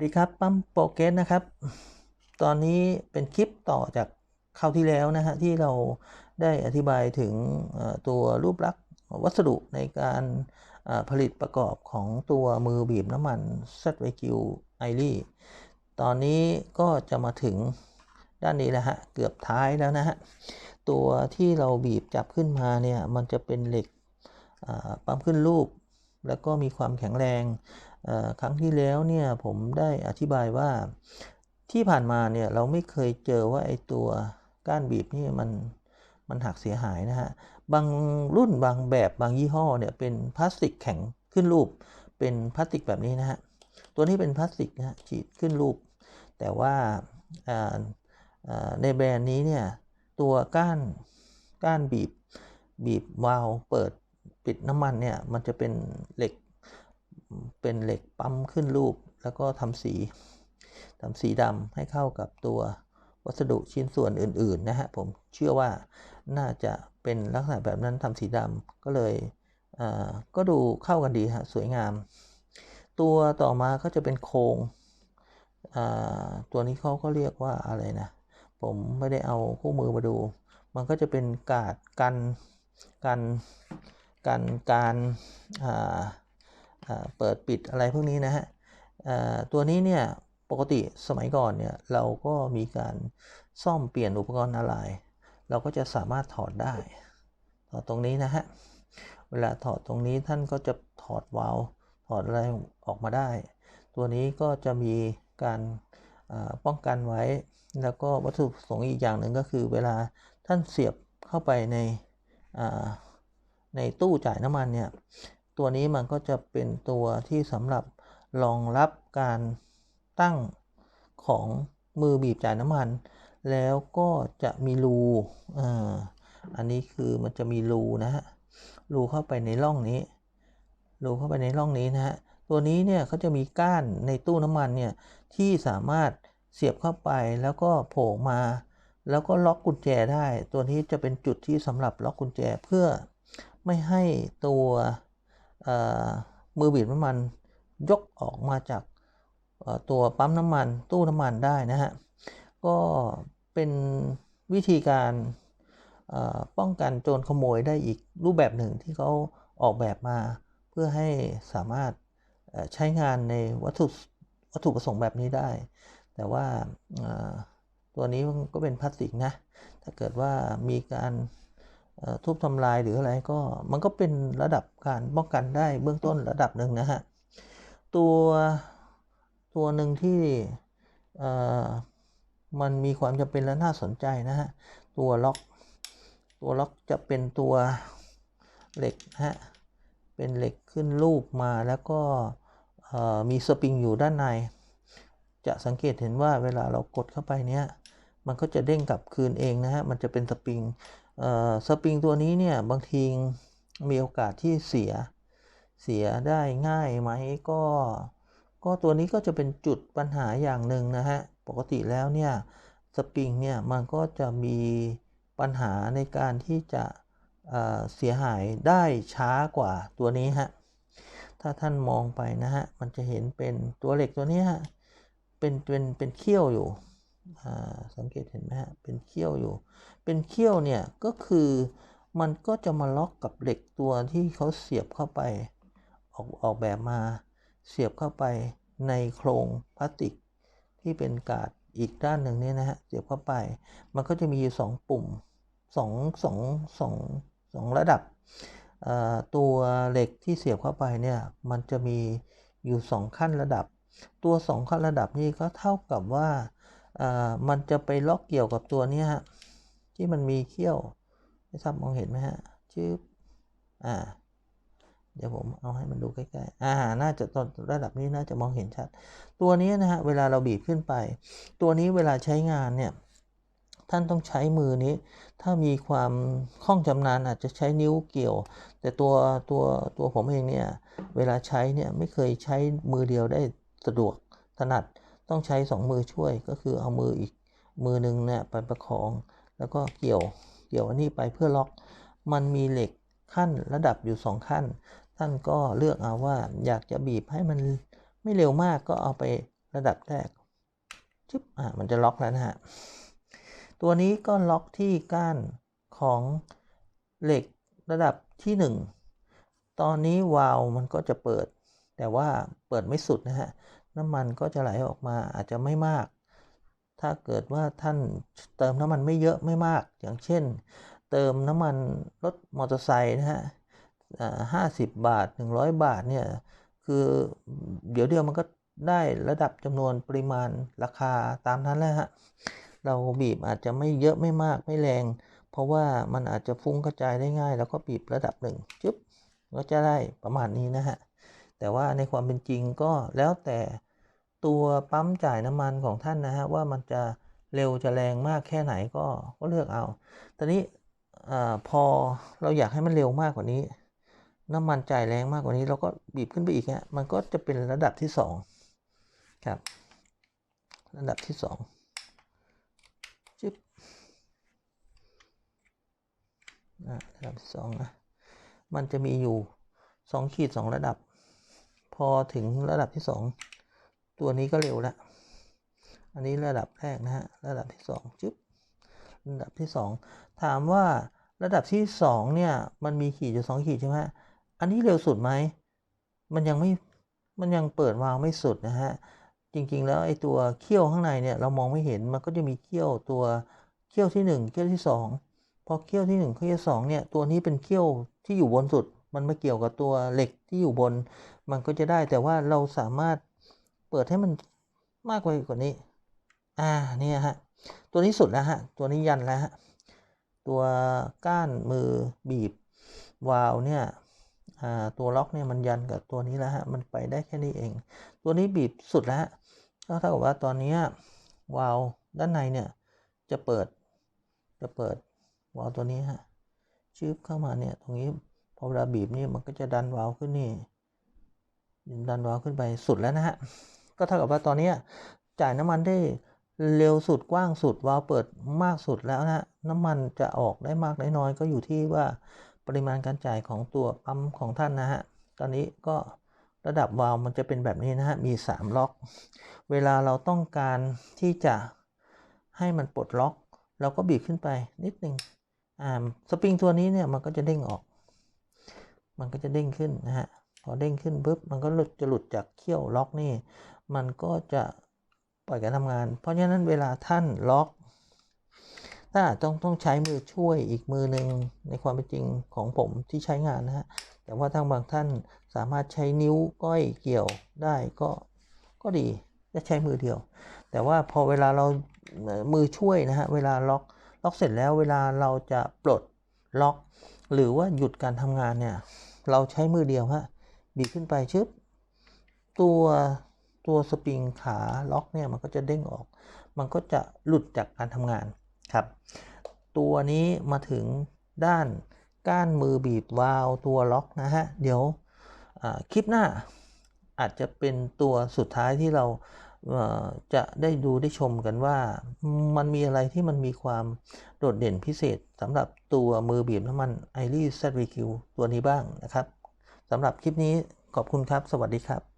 สดีครับปั๊มโปรเกสนะครับ ตอนนี้เป็นคลิปต่อจากคราวที่แล้วนะฮะที่เราได้อธิบายถึงตัวรูปลักษณ์วัสดุในการผลิตประกอบของตัวมือบีบน้ำมัน ZVQ i r i ตอนนี้ก็จะมาถึงด้านนี้แล้วฮะเกือบท้ายแล้วนะฮะตัวที่เราบีบจับขึ้นมาเนี่ยมันจะเป็นเหล็กปั๊มขึ้นรูป แล้วก็มีความแข็งแรง ครั้งที่แล้วเนี่ยผมได้อธิบายว่าที่ผ่านมาเนี่ยเราไม่เคยเจอว่าไอ้ตัวก้านบีบนี่มันมันหักเสียหายนะฮะ บางรุ่นบางแบบบางยี่ห้อเนี่ยเป็นพลาสติกแข็งขึ้นรูป เป็นพลาสติกแบบนี้นะฮะ ตัวนี้เป็นพลาสติกนะฮะฉีดขึ้นรูป แต่ว่าอ่าอ่าในแบรนด์นี้เนี่ยตัวก้านก้านบีบบีบวาล์วเปิดปิดน้ำมันเนี่ยมันจะเป็นเหล็ก เป็นเหล็กปั๊มขึ้นรูป แล้วก็ทำสีทำสีดำให้เข้ากับตัววัสดุชิ้นส่วนอื่น ๆ นะฮะ ผมเชื่อว่าน่าจะเป็นลักษณะแบบนั้นทำสีดำก็เลยก็ดูเข้ากันดีฮะ สวยงาม ตัวต่อมาก็จะเป็นโครงตัวนี้เขาก็เรียกว่าอะไรนะ ผมไม่ได้เอาคู่มือมาดู มันก็จะเป็นกาดกันกันกันการอ่าอ่า เปิดปิดอะไรพวกนี้นะฮะตัวนี้เนี่ยปกติสมัยก่อนเนี่ยเราก็มีการซ่อมเปลี่ยนอุปกรณ์อะไร เราก็จะสามารถถอดได้ ถอดตรงนี้นะฮะ เวลาถอดตรงนี้ท่านก็จะถอดวาล์วถอดอะไรออกมาได้ ตัวนี้ก็จะมีการป้องกันไว้ แล้วก็วัตถุประสงค์อีกอย่างหนึ่งก็คือ เวลาท่านเสียบเข้าไปในในตู้จ่ายน้ำมันเนี่ย ตัวนี้มันก็จะเป็นตัวที่สำหรับรองรับการตั้งของมือบีบจ่ายน้ำมัน แล้วก็จะมีรูอ่าอันนี้คือมันจะมีรูนะฮะรูเข้าไปในร่องนี้รูเข้าไปในร่องนี้นะฮะตัวนี้เนี่ยเขาจะมีก้านในตู้น้ำมันเนี่ยที่สามารถเสียบเข้าไปแล้วก็โผล่มา แล้วก็ล็อกกุญแจได้ ตัวนี้จะเป็นจุดที่สำหรับล็อกกุญแจเพื่อไม่ให้ตัว มือบีบน้ำมันยกออกมาจากตัวปั๊มน้ำมันตู้น้ำมันได้นะฮะ ก็เป็นวิธีการป้องกันโจรขโมยได้อีกรูปแบบหนึ่งที่เขาออกแบบมา เพื่อให้สามารถใช้งานในวัตถุวัตถุประสงค์แบบนี้ได้ แต่ว่าตัวนี้มันก็เป็นพลาสติกนะ ถ้าเกิดว่ามีการ ทุบทำลายหรืออะไรก็มันก็เป็นระดับการป้องกันได้เบื้องต้นระดับหนึ่งนะฮะ ตัวตัวหนึ่งที่มันมีความจำเป็นและน่าสนใจนะฮะ ตัวล็อกตัวล็อกจะเป็นตัวเหล็กนะฮะ เป็นเหล็กขึ้นรูปมาแล้วก็มีสปริงอยู่ด้านใน จะสังเกตเห็นว่าเวลาเรากดเข้าไปเนี้ยมันก็จะเด้งกลับคืนเองนะฮะ มันจะเป็นสปริง สปริงตัวนี้เนี่ยบางทีมีโอกาสที่เสียเสียได้ง่ายไหมก็ ก็ตัวนี้ก็จะเป็นจุดปัญหาอย่างหนึ่งนะฮะปกติแล้วเนี่ยสปริงเนี่ยมันก็จะมีปัญหาในการที่จะเเสียหายได้ช้ากว่าตัวนี้ฮะถ้าท่านมองไปนะฮะมันจะเห็นเป็นตัวเหล็กตัวนี้ฮะเป็นเป็นเป็นเขี้ยวอยู่ สังเกตเห็นไหมฮะ เป็นเขี้ยวอยู่ เป็นเขี้ยวเนี่ยก็คือมันก็จะมาล็อกกับเหล็กตัวที่เขาเสียบเข้าไป ออกออกแบบมาเสียบเข้าไปในโครงพลาสติก ที่เป็นกาดอีกด้านหนึ่งเนี่ยนะฮะเสียบเข้าไป มันก็จะมีอยู่สองปุ่มสองสองสองสองระดับตัวเหล็กที่เสียบเข้าไปเนี่ยมันจะมีอยู่สองขั้นระดับ ตัวสองขั้นระดับนี้ก็เท่ากับว่า มันจะไปล็อกเกี่ยวกับตัวนี้ฮะที่มันมีเขี้ยวไม่ทราบมองเห็นไหมฮะชืบอ่า เดี๋ยวผมเอาให้มันดูใกล้ๆอ่าน่าจะตอนระดับนี้น่าจะมองเห็นชัด ตัวนี้นะฮะเวลาเราบีบขึ้นไป ตัวนี้เวลาใช้งานเนี่ยท่านต้องใช้มือนี้ ถ้ามีความคล่องชำนาญอาจจะใช้นิ้วเกี่ยว แต่ตัวตัวตัวผมเองเนี่ย เวลาใช้เนี่ยไม่เคยใช้มือเดียวได้สะดวกถนัด ต้องใช้สองมือช่วยก็คือเอามืออีกมือหนึ่งเนี่ยไปประคอง แล้วก็เกี่ยวเกี่ยวอันนี้ไปเพื่อล็อก มันมีเหล็กขั้นระดับอยู่สองขั้น ท่านก็เลือกเอาว่าอยากจะบีบให้มันไม่เร็วมากก็เอาไประดับแรกชึบอ่ามันจะล็อกแล้วนะฮะตัวนี้ก็ล็อกที่ก้านของเหล็กระดับที่ 1 ตอนนี้วาล์วมันก็จะเปิด แต่ว่าเปิดไม่สุดนะฮะ น้ำมันก็จะไหลออกมาอาจจะไม่มาก ถ้าเกิดว่าท่านเติมน้ำมันไม่เยอะไม่มาก อย่างเช่น เติมน้ำมันรถมอเตอร์ไซค์นะฮะห้าสิบบาท 100 บาทเนี่ยคือเดี๋ยวเดียวมันก็ได้ระดับจำนวนปริมาณราคาตามนั้นแหละฮะเราบีบอาจจะไม่เยอะไม่มากไม่แรง เพราะว่ามันอาจจะฟุ้งกระจายได้ง่าย แล้วก็บีบระดับหนึ่งจุ๊บก็จะได้ประมาณนี้นะฮะแต่ว่าในความเป็นจริงก็แล้วแต่ ตัวปั๊มจ่ายน้ำมันของท่านนะฮะว่ามันจะเร็วจะแรงมากแค่ไหนก็ก็เลือกเอา ตอนนี้อพอเราอยากให้มันเร็วมากกว่านี้ น้ำมันจ่ายแรงมากกว่านี้ เราก็บีบขึ้นไปอีกฮะมันก็จะเป็นระดับที่สองครับ ระดับที่สองจิ๊บระดับที่สองนะมันจะมีอยู่สองขีดสองระดับ พอถึงระดับที่สอง ตัวนี้ก็เร็วแล้วอันนี้ระดับแรกนะฮะ ระดับที่สองจิ๊บ ระดับที่สองถามว่าระดับที่สองเนี่ย มันมีขีดอยู่สองขีดใช่ไหมอันนี้เร็วสุดไหม มันยังไม่ มันยังเปิดวาล์วไม่สุดนะฮะ จริงๆ แล้วไอ้ตัวเขี้ยวข้างในเนี่ยเรามองไม่เห็น มันก็จะมีเขี้ยวตัวเขี้ยวที่ 1 เขี้ยวที่ 2 พอเขี้ยวที่ 1 เขี้ยวที่2เนี่ย ตัวนี้เป็นเขี้ยวที่อยู่บนสุด มันไม่เกี่ยวกับตัวเหล็กที่อยู่บน มันก็จะได้แต่ว่าเราสามารถ เปิดให้มันมากกว่านี้ อ่า เนี่ยฮะ ตัวนี้สุดแล้วฮะ ตัวนี้ยันแล้วฮะ ตัวก้านมือบีบวาลเนี่ยตัวล็อกเนี่ยมันยันกับตัวนี้แล้วฮะ มันไปได้แค่นี้เอง ตัวนี้บีบสุดแล้วก็เท่ากับว่าตอนนี้วาลด้านในเนี่ยจะเปิด จะเปิดวาลตัวนี้ฮะชืบเข้ามาเนี่ย ตรงนี้พอเวลาบีบนี่มันก็จะดันวาลขึ้นนี่ดันวาลขึ้นไปสุดแล้วนะฮะ ก็เท่ากับว่าตอนนี้จ่ายน้ำมันได้เร็วสุดกว้างสุดวาล์วเปิดมากสุดแล้วนะน้ำมันจะออกได้มากได้น้อยก็อยู่ที่ว่าปริมาณการจ่ายของตัวปั๊มของท่านนะฮะตอนนี้ก็ระดับวาล์วมันจะเป็นแบบนี้นะฮะมี 3 ล็อก เวลาเราต้องการที่จะให้มันปลดล็อก เราก็บีบขึ้นไปนิดนึงอ่าสปริงตัวนี้เนี่ยมันก็จะเด้งออก มันก็จะเด้งขึ้นนะฮะ พอเด้งขึ้นปุ๊บมันก็หลุดจะหลุดจากเขี้ยวล็อกนี่ มันก็จะปล่อยการทำงาน เพราะฉะนั้นเวลาท่านล็อกถ้าต้องต้องใช้มือช่วยอีกมือหนึ่งในความเป็นจริงของผมที่ใช้งานนะฮะแต่ว่าทางบางท่านสามารถใช้นิ้วก้อยเกี่ยวได้ก็ก็ดีจะใช้มือเดียว แต่ว่าพอเวลาเรามือช่วยนะฮะเวลาล็อกล็อกเสร็จแล้วเวลาเราจะปลดล็อก หรือว่าหยุดการทำงานเนี่ยเราใช้มือเดียวฮะ บีบขึ้นไปชึบตัวตัวสปริงขาล็อกเนี่ยมันก็จะเด้งออก มันก็จะหลุดจากการทำงานครับ ตัวนี้มาถึงด้านก้านมือบีบวาลตัวล็อกนะฮะ เดี๋ยวคลิปหน้าอาจจะเป็นตัวสุดท้ายที่เราจะได้ดูได้ชมกันว่ามันมีอะไรที่มันมีความโดดเด่นพิเศษสำหรับตัวมือบีบน้ำมัน i r i ZVQ ตัวนี้บ้างนะครับ สำหรับคลิปนี้ขอบคุณครับ สวัสดีครับ